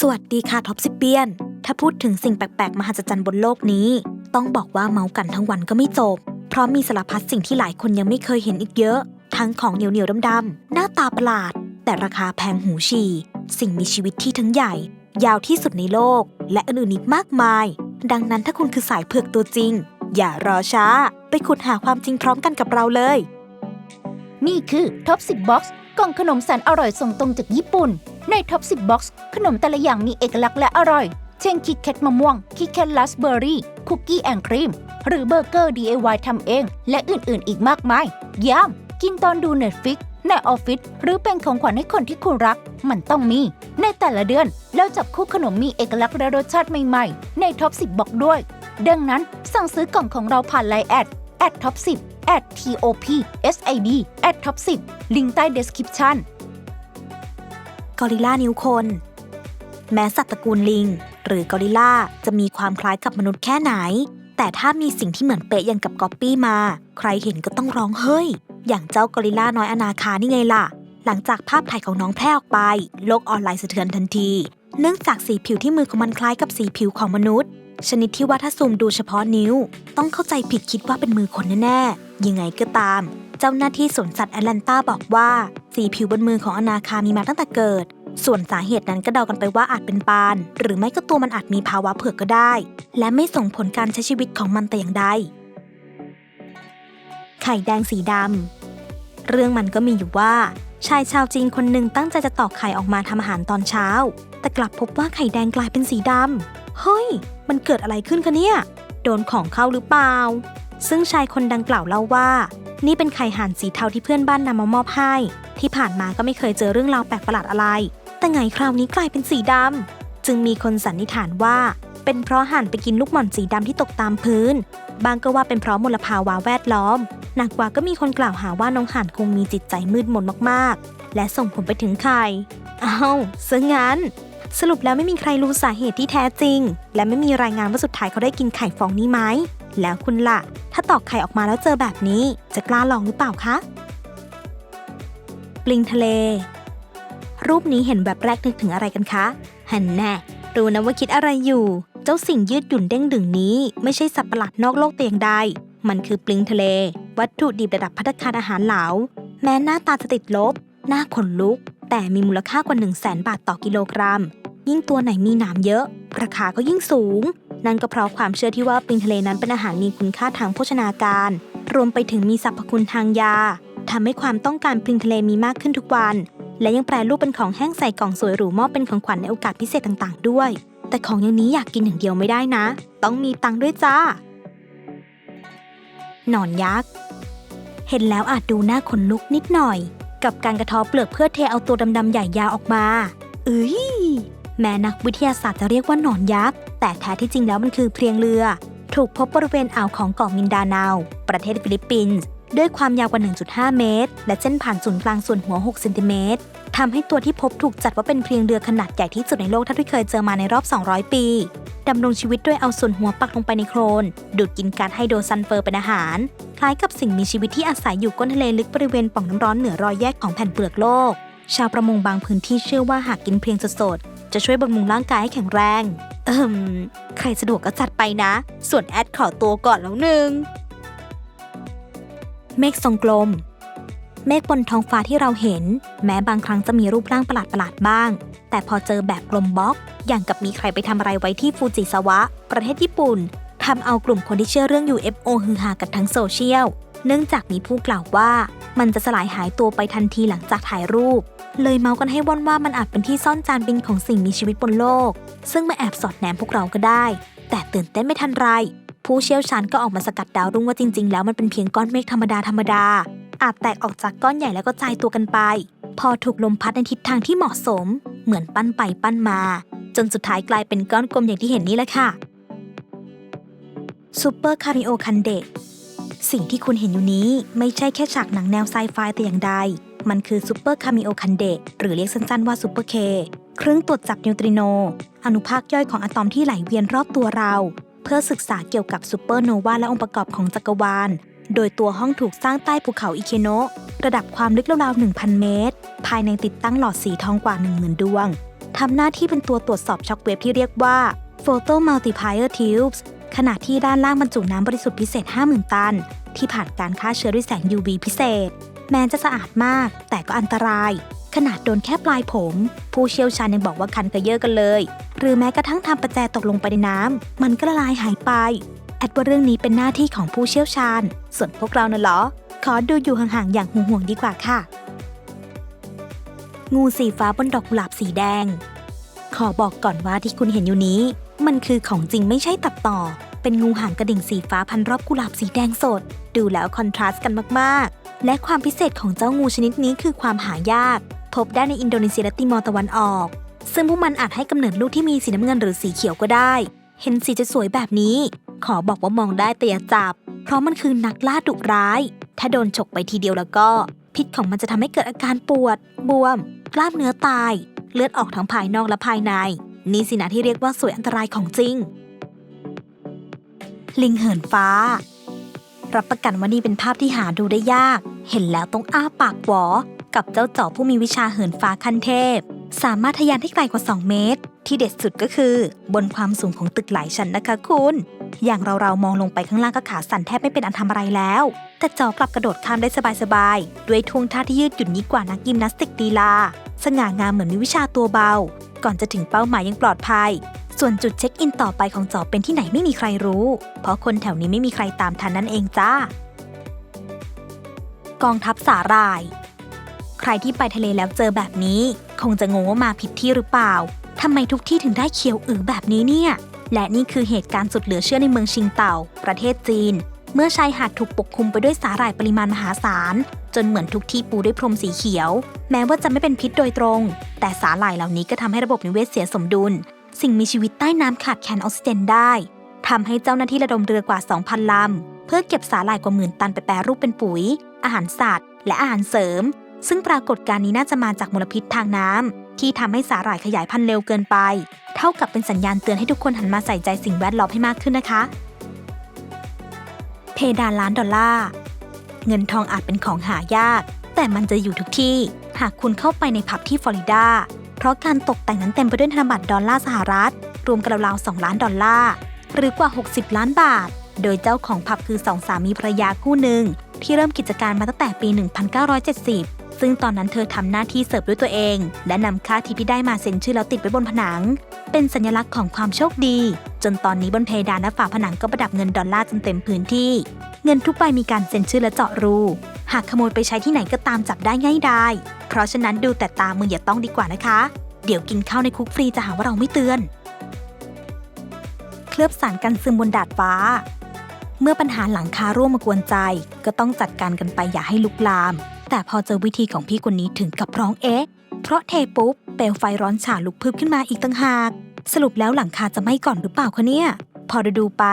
สวัสดีค่ะท็อปซิเปียน ถ้าพูดถึงสิ่งแปลกๆ มหัศจรรย์บนโลกนี้ ต้องบอกว่าเมากันทั้งวันก็ไม่จบ เพราะมีสารพัดสิ่งที่หลายคนยังไม่เคยเห็นอีกเยอะ ทั้งของเหนียวๆดำๆหน้าตาประหลาด แต่ราคาแพงหูฉี่สิ่งมีชีวิตที่ทั้งใหญ่ ยาวที่สุดในโลก และอื่นๆอีกมากมาย ดังนั้นถ้าคุณคือสายเผือกตัวจริง อย่ารอช้า ไปขุดหาความจริงพร้อมกันกับเราเลย นี่คือ Top 10 Box กล่องขนมแสนอร่อยส่งตรงจากญี่ปุ่น ใน Top 10 Box ขนมแต่ละอย่างมีเอกลักษณ์และอร่อย เช่นคิกแคทมะม่วง คิกแคทลาสเบอร์รี่ คุกกี้แอนครีม หรือเบอร์เกอร์ DIY ทำเอง และอื่นๆ อีกมากมายย้ำกินตอนดู Netflix ในออฟฟิศหรือเป็นของขวัญให้คนที่คุณรัก มันต้องมี ในแต่ละเดือนแล้วจับคู่ขนมมีเอกลักษณ์และรสชาติใหม่ๆ ใน Top 10 Box ด้วย ดังนั้นสั่งซื้อกล่องของเราผ่านไลน์แอด at top 10 at top sid at top 10 ลิงก์ใต้ description กอริลลานิ้วคน แม้สัตว์ตระกูลลิง หรือกอริลลาจะมีความคล้ายกับมนุษย์แค่ไหน แต่ถ้ามีสิ่งที่เหมือนเป๊ะอย่างกับก๊อปปี้มา ใครเห็นก็ต้องร้องเฮ้ย อย่างเจ้ากอริลลาน้อยอนาคานี่ไงล่ะ หลังจากภาพถ่ายของน้องแพร่ออกไป โลกออนไลน์สะเทือนทันที เนื่องจากสีผิวที่มือของมันคล้ายกับสีผิวของมนุษย์ ชนิดที่ว่าถ้าซูมดูเฉพาะนิ้ว ต้องเข้าใจผิดคิดว่าเป็นมือคนแน่ๆยังไงก็ตาม เจ้าหน้าที่สวนสัตว์แอตแลนตาบอกว่าสีผิวบนมือของอนาคามีมาตั้งแต่เกิด ส่วนสาเหตุนั้นก็เดากันไปว่าอาจเป็นปาน หรือไม่ก็ตัวมันอาจมีภาวะเผือกก็ได้ และไม่ส่งผลการใช้ชีวิตของมันแต่อย่างใด ไข่แดงสีดำเรื่องมันก็มีอยู่ว่า ชายชาวจีนคนหนึ่งตั้งใจจะตอกไข่ออกมาทำอาหารตอนเช้า แต่กลับพบว่าไข่แดงกลายเป็นสีดำเฮ้ย มันเกิดอะไรขึ้นคะเนี่ย โดนของเข้าหรือเปล่าซึ่งชายคนดังกล่าวเล่าว่า นี่เป็นไข่ห่านสีเทาที่เพื่อนบ้านนำมามอบให้ ที่ผ่านมาก็ไม่เคยเจอเรื่องราวแปลกประหลาดอะไร แต่ไงคราวนี้กลายเป็นสีดำ จึงมีคนสันนิษฐานว่า เป็นเพราะห่านไปกินลูกหม่อนสีดำที่ตกตามพื้น บางก็ว่าเป็นเพราะมลภาวะแวดล้อม หนักกว่าก็มีคนกล่าวหาว่าน้องห่านคงมีจิตใจมืดมนมากๆ และส่งผลไปถึงไข่อ้าวซะงั้น สรุปแล้วไม่มีใครรู้สาเหตุที่แท้จริง และไม่มีรายงานว่าสุดท้ายเขาได้กินไข่ฟองนี้ไหม แล้วคุณล่ะ ถ้าตอกไข่ออกมาแล้วเจอแบบนี้ จะกล้าลองหรือเปล่าคะ ปลิงทะเล รูปนี้เห็นแบบแรกนึกถึงอะไรกันคะ หันแน่รู้นะว่าคิดอะไรอยู่ เจ้าสิ่งยืดหยุ่นเด้งดึงนี้ ไม่ใช่สัตว์ประหลาดนอกโลกแต่อย่างใด มันคือปลิงทะเล วัตถุดิบระดับพัตตาคารอาหารเหลา แม้หน้าตาจะติดลบ หน้าขนลุก แต่มีมูลค่ากว่า 1 0 0 0 0แบาทต่อกิโลกรัม ยิ่งตัวไหนมีหนามเยอะ ราคาก็ยิ่งสูง นั่นก็เพราะความเชื่อที่ว่าปิงทะเลนั้นเป็นอาหารมีคุณค่าทางโภชนาการ รวมไปถึงมีสรรพคุณทางยาทำให้ความต้องการปิงทะเลมีมากขึ้นทุกวัน และยังแปรรูปเป็นของแห้งใส่กล่องสวยหรูมอบเป็นของขวัญในโอกาสพิเศษต่างๆ ด้วย แต่ของอย่างนี้อยากกินอย่างเดียวไม่ได้นะ ต้องมีตังค์ด้วยจ้าหนอนยักษ์ เห็นแล้วอาจดูหน้าขนลุกนิดหน่อย กับการกระทอเปลือกเพื่อเทเอาตัวดำๆใหญ่ยาวออกมาเอ้ย แม้นักวิทยาศาสตร์จะเรียกว่าหนอนยักษ์ แต่แท้ที่จริงแล้วมันคือเพลียงเรือ ถูกพบบริเวณอ่าวของเกาะมินดาเนาวประเทศฟิลิปปินส์ ด้วยความยาวกว่า 1.5 เมตร และเส้นผ่านศูนย์กลางส่วนหัว 6 เซนติเมตรทำให้ตัวที่พบถูกจัดว่าเป็นเพลียงเรือขนาดใหญ่ที่สุดในโลกเท่าที่เคยเจอมาในรอบ 200 ปีดำรงชีวิตด้วยเอาส่วนหัวปักลงไปในโคลน ดูดกินก๊าซไฮโดรซัลเฟอร์เป็นอาหาร คล้ายกับสิ่งมีชีวิตที่อาศัยอยู่ก้นทะเลลึกบริเวณปล่องน้ำร้อนเหนือรอยแยกของแผ่นเปลือกโลก ชาวประมงบางพื้นที่เชื่อว่าหากกินเพลียงสด จะช่วยบำรุงร่างกายให้แข็งแรง เอิมใครสะดวกก็จัดไปนะ ส่วนแอดขอตัวก่อนแล้วหนึ่ง เมฆทรงกลม เมฆบนท้องฟ้าที่เราเห็น แม้บางครั้งจะมีรูปร่างประหลาดๆบ้าง แต่พอเจอแบบกลมบล็อก อย่างกับมีใครไปทำอะไรไว้ที่ฟูจิซาวะ ประเทศญี่ปุ่นทำเอากลุ่มคนที่เชื่อเรื่อง UFO ฮือฮากันทั้งโซเชียล เนื่องจากมีผู้กล่าวว่า มันจะสลายหายตัวไปทันทีหลังจากถ่ายรูป เลยเมาส์กันให้ว่อนว่ามันอาจเป็นที่ซ่อนจานบินของสิ่งมีชีวิตบนโลก ซึ่งมาแอบสอดแนมพวกเราก็ได้ แต่ตื่นเต้นไม่ทันไร ผู้เชี่ยวชาญก็ออกมาสกัดดาวรุ่งว่าจริง ๆ แล้วมันเป็นเพียงก้อนเมฆธรรมดาธรรมดา อาจแตกออกจากก้อนใหญ่แล้วก็จายตัวกันไป พอถูกลมพัดในทิศทางที่เหมาะสม เหมือนปั้นไปปั้นมา จนสุดท้ายกลายเป็นก้อนกลมอย่างที่เห็นนี่แหละค่ะซูเปอร์คาริโอคันเดะสิ่งที่คุณเห็นอยู่นี้ไม่ใช่แค่ฉากหนังแนวไซไฟแต่อย่างใด มันคือซูเปอร์คามิโอคันเดะหรือเรียกสั้นๆว่าซูเปอร์เคเครื่องตรวจจับนิวตริโน อนุภาคย่อยของอะตอมที่ไหลเวียนรอบตัวเรา เพื่อศึกษาเกี่ยวกับซูเปอร์โนวาและองค์ประกอบของจักรวาล โดยตัวห้องถูกสร้างใต้ภูเขาอิเคโนะระดับความลึกราวๆ1,000 เมตร ภายในติดตั้งหลอดสีทองกว่า10,000ดวงทำหน้าที่เป็นตัวตรวจสอบช็อคเวฟที่เรียกว่า Photo Multiplier Tubes ขณะที่ด้านล่างบรรจุน้ำบริสุทธิ์พิเศษ 50,000 ตัน ที่ผ่านการฆ่าเชื้อด้วยแสง UV พิเศษ แม้จะสะอาดมาก แต่ก็อันตราย ขนาดโดนแค่ปลายผม ผู้เชี่ยวชาญยังบอกว่าคันกระเยอะกันเลย หรือแม้กระทั่งทำประแจตกลงไปในน้ำมันก็ละลายหายไปแอดว่าเรื่องนี้เป็นหน้าที่ของผู้เชี่ยวชาญ ส่วนพวกเราน่ะหรอ ขอดูอยู่ห่างๆอย่างห่วงๆดีกว่าค่ะ งูสีฟ้าบนดอกกุหลาบสีแดง ขอบอกก่อนว่าที่คุณเห็นอยู่นี้ มันคือของจริงไม่ใช่ตัดต่อ เป็นงูหางกระดิ่งสีฟ้าพันรอบกุหลาบสีแดงสด ดูแล้วคอนทราสต์กันมาก และความพิเศษของเจ้างูชนิดนี้คือความหายาก พบได้ในอินโดนีเซียและติมอร์ตะวันออก ซึ่งพวกมันอาจให้กำเนิดลูกที่มีสีน้ำเงินหรือสีเขียวก็ได้ เห็นสีจะสวยแบบนี้ ขอบอกว่ามองได้แต่อย่าจับ เพราะมันคือนักล่าดุร้าย ถ้าโดนฉกไปทีเดียวแล้วก็ พิษของมันจะทำให้เกิดอาการปวด บวม กล้ามเนื้อตาย เลือดออกทั้งภายนอกและภายใน นี่สินะที่เรียกว่าสวยอันตรายของจริง ลิงเหินฟ้า รับประกันว่านี่เป็นภาพที่หาดูได้ยาก เห็นแล้วต้องอ้าปากหวอ กับเจ้าจอผู้มีวิชาเหินฟ้าขั้นเทพ สามารถทะยานให้ไกลกว่า 2 เมตร ที่เด็ดสุดก็คือ บนความสูงของตึกหลายชั้นนะคะคุณ อย่างเราเรามองลงไปข้างล่างก็ขาสั่นแทบไม่เป็นอันทำอะไรแล้ว แต่จอกลับกระโดดข้ามได้สบายๆ ด้วยท่วงท่าที่ยืดหยุ่นยิ่งกว่านักยิมนาสติกดีลา สง่างามเหมือนมีวิชาตัวเบา ก่อนจะถึงเป้าหมายยังปลอดภัย ส่วนจุดเช็คอินต่อไปของจอเป็นที่ไหนไม่มีใครรู้ เพราะคนแถวนี้ไม่มีใครตามทันนั่นเองจ้า กองทัพสาหร่าย ใครที่ไปทะเลแล้วเจอแบบนี้ คงจะงงว่ามาผิดที่หรือเปล่าทำไมทุกที่ถึงได้เขียวอือแบบนี้เนี่ย และนี่คือเหตุการณ์สุดเหลือเชื่อในเมืองชิงเต่า ประเทศจีน เมื่อชายหาดถูกปกคลุมไปด้วยสาหร่ายปริมาณมหาศาล จนเหมือนทุกที่ปูด้วยพรมสีเขียว แม้ว่าจะไม่เป็นพิษโดยตรง แต่สาหร่ายเหล่านี้ก็ทำให้ระบบนิเวศเสียสมดุล สิ่งมีชีวิตใต้น้ำขาดแคลนออกซิเจนได้ทำให้เจ้าหน้าที่ระดมเรือกว่า 2,000 ลำ เพื่อเก็บสาหร่ายกว่าหมื่นตันไปแปรรูปเป็นปุ๋ย อาหารสัตว์ และอาหารเสริม ซึ่งปรากฏการณ์นี้น่าจะมาจากมลพิษทางน้ำที่ทำให้สาหร่ายขยายพันธุ์เร็วเกินไป เท่ากับเป็นสัญญาณเตือนให้ทุกคนหันมาใส่ใจสิ่งแวดล้อมให้มากขึ้นนะคะ เพดานล้านดอลลาร์เงินทองอาจเป็นของหายาก แต่มันจะอยู่ทุกที่ หากคุณเข้าไปในผับที่ฟลอริดา เพราะการตกแต่งนั้นเต็มไปด้วยธนบัตรดอลลาร์สหรัฐ รวมกันราวๆ2ล้านดอลลาร์ หรือกว่า 60 ล้านบาท โดยเจ้าของผับคือสองสามีภรรยาคู่หนึ่ง ที่เริ่มกิจการมาตั้งแต่ปี 1970 ซึ่งตอนนั้นเธอทำหน้าที่เสิร์ฟด้วยตัวเอง และนำค่าทิปที่ได้มาเซ็นชื่อแล้วติดไว้บนผนัง เป็นสัญลักษณ์ของความโชคดี จนตอนนี้บนเพดานและฝาผนังก็ประดับเงินดอลลาร์จนเต็มพื้นที่ เงินทุกใบมีการเซ็นชื่อและเจาะรู หากขโมยไปใช้ที่ไหนก็ตามจับได้ง่ายดายเพราะฉะนั้นดูแต่ตามืออย่าต้องดีกว่านะคะ เดี๋ยวกินข้าวในคุกฟรีจะหาว่าเราไม่เตือน เคลือบสารกันซึมบนดาดฟ้า เมื่อปัญหาหลังคาร่วงมากวนใจ ก็ต้องจัดการกันไปอย่าให้ลุกลาม แต่พอเจอวิธีของพี่คนนี้ถึงกับร้องเอ๊ะ เพราะเทปุ๊บเปลวไฟร้อนฉาลุกพึบขึ้นมาอีกต่างหาก สรุปแล้วหลังคาจะไหม้ก่อนหรือเปล่าคะเนี่ย พอดูๆไป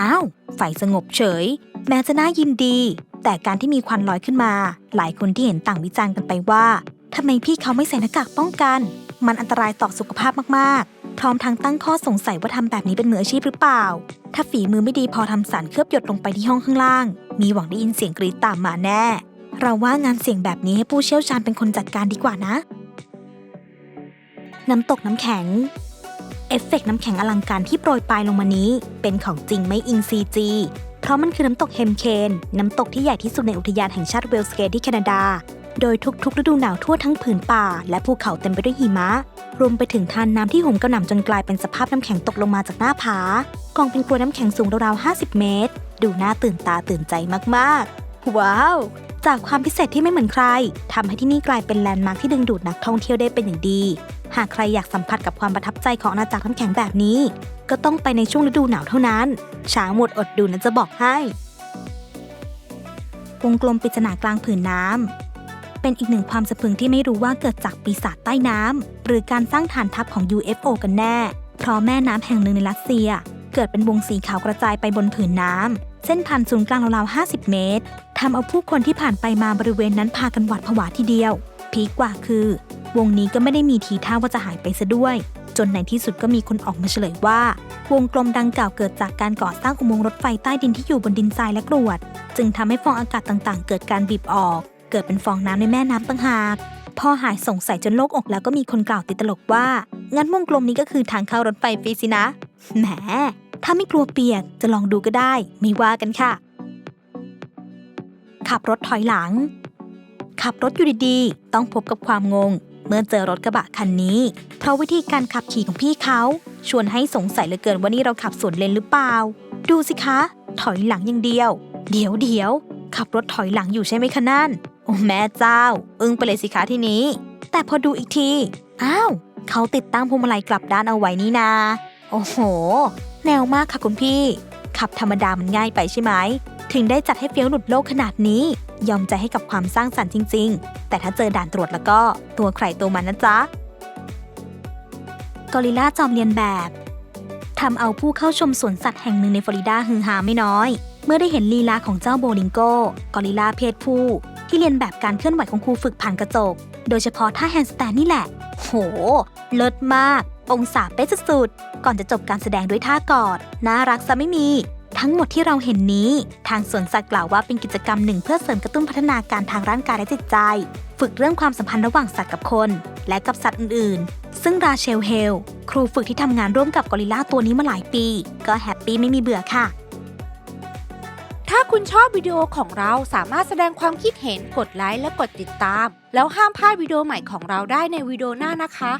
อ้าว ไฟสงบเฉย แม้จะน่ายินดี แต่การที่มีควันลอยขึ้นมา หลายคนที่เห็นต่างวิจารณ์กันไปว่าทำไมพี่เขาไม่ใส่หน้ากากป้องกัน มันอันตรายต่อสุขภาพมากๆ พร้อมทั้งตั้งข้อสงสัยว่าทำแบบนี้เป็นมืออาชีพหรือเปล่า ถ้าฝีมือไม่ดีพอทำสารเคลือบหยดลงไปที่ห้องข้างล่าง มีหวังได้ยินเสียงกรีดตามมาแน่ เราว่างานเสี่ยงแบบนี้ให้ผู้เชี่ยวชาญเป็นคนจัดการดีกว่านะ น้ำตกน้ำแข็ง เอฟเฟกต์น้ำแข็งอลังการที่โปรยปลายลงมานี้ เป็นของจริงไม่อิง CG เพ ราะมันคือน้ำตกเฮมเคน น้ำตกที่ใหญ่ที่สุดในอุทยานแห่งชาติเวลสเกตที่แคนาดา โดยทุกๆ ฤดูหนาวทั่วทั้งผืนป่า และภูเขาเต็มไปด้วยหิมะ รวมไปถึงทานน้ำที่ห่มกระหน่ำจนกลายเป็นสภาพน้ำแข็งตกลงมาจากหน้าผา กองเป็นกรวน้ำแข็งสูงราวๆ 50 เมตร ดูน่าตื่นตาตื่นใจมากๆ ว้าว จากความพิเศษที่ไม่เหมือนใครทำให้ที่นี่กลายเป็นแลนด์มาร์คที่ดึงดูดนักท่องเที่ยวได้เป็นอย่างดี หากใครอยากสัมผัสกับความประทับใจของอาณาจักรน้ำแข็งแบบนี้ ก็ต้องไปในช่วงฤดูหนาวเท่านั้น ช้างหมดอดดูนะจะบอกให้ วงกลมปริศนากลางผืนน้ำ เป็นอีกหนึ่งความสะพรึงที่ไม่รู้ว่าเกิดจากปีศาจใต้น้ำ หรือการสร้างฐานทัพของ UFO กันแน่ เพราะแม่น้ำแห่งหนึ่งในรัสเซีย เกิดเป็นวงสีขาวกระจายไปบนผืนน้ำ เส้นผ่านศูนย์กลางราวๆ50 เมตรทำเอาผู้คนที่ผ่านไปมาบริเวณนั้นพากันหวาดผวาทีเดียว พีกกว่าคือ วงนี้ก็ไม่ได้มีทีท่าว่าจะหายไปซะด้วย จนในที่สุดก็มีคนออกมาเฉลยว่า วงกลมดังกล่าวเกิดจากการก่อสร้างอุโมงค์รถไฟใต้ดินที่อยู่บนดินทรายและกรวด จึงทำให้ฟองอากาศต่างๆ เกิดการบีบออก เกิดเป็นฟองน้ำในแม่น้ำต่างหากพอหายสงสัยจนโลกอกแล้วก็มีคนกล่าวติดตลกว่า งั้นวงกลมนี้ก็คือทางเข้ารถไฟฟรีสินะ แหม ถ้าไม่กลัวเปียกจะลองดูก็ได้ ไม่ว่ากันค่ะ ขับรถถอยหลัง ขับรถอยู่ดีๆ ต้องพบกับความงง เมื่อเจอรถกระบะคันนี้ เพราะวิธีการขับขี่ของพี่เขาชวนให้สงสัยเหลือเกินว่านี่เราขับสวนเลนหรือเปล่า ดูสิคะ ถอยหลังอย่างเดียว เดี๋ยวเดี๋ยวขับรถถอยหลังอยู่ใช่ไหมคะนั่น โอ้แม่เจ้า อึ้งไปเลยสิคะทีนี้ แต่พอดูอีกที อ้าว เขาติดตั้งพวงมาลัยกลับด้านเอาไว้นี่นา โอ้โห แนวมากค่ะคุณพี่ ขับธรรมดามันง่ายไปใช่ไหม ถึงได้จัดให้เฟี้ยวหลุดโลกขนาดนี้ ยอมใจให้กับความสร้างสรรค์จริง ๆ แต่ถ้าเจอด่านตรวจแล้วก็ตัวใครตัวมันนะจ๊ะกอริลลาจอมเรียนแบบทำเอาผู้เข้าชมสวนสัตว์แห่งหนึ่งในฟลอริดาฮือฮาไม่น้อย เมื่อได้เห็นลีลาของเจ้าโบลิงโกกอริลลาเพศผู้ ที่เรียนแบบการเคลื่อนไหวของครูฝึกผ่านกระจก โดยเฉพาะท่าแฮนด์สแตนนี่แหละ โห เลิศมาก องศาเป๊ะสุดๆก่อนจะจบการแสดงด้วยท่ากอด น่ารักซะไม่มี ทั้งหมดที่เราเห็นนี้ ทางสวนสัตว์กล่าวว่าเป็นกิจกรรมหนึ่งเพื่อเสริมกระตุ้นพัฒนาการทางร่างกายและจิตใจ ฝึกเรื่องความสัมพันธ์ระหว่างสัตว์กับคน และกับสัตว์อื่น ๆ ซึ่งราเชลเฮล ครูฝึกที่ทำงานร่วมกับกอริลลาตัวนี้มาหลายปี ก็แฮปปี้ไม่มีเบื่อค่ะ ถ้าคุณชอบวิดีโอของเราสามารถแสดงความคิดเห็นกดไลค์และกดติดตาม แล้วห้ามพลาดวิดีโอใหม่ของเราได้ในวิดีโอหน้านะคะ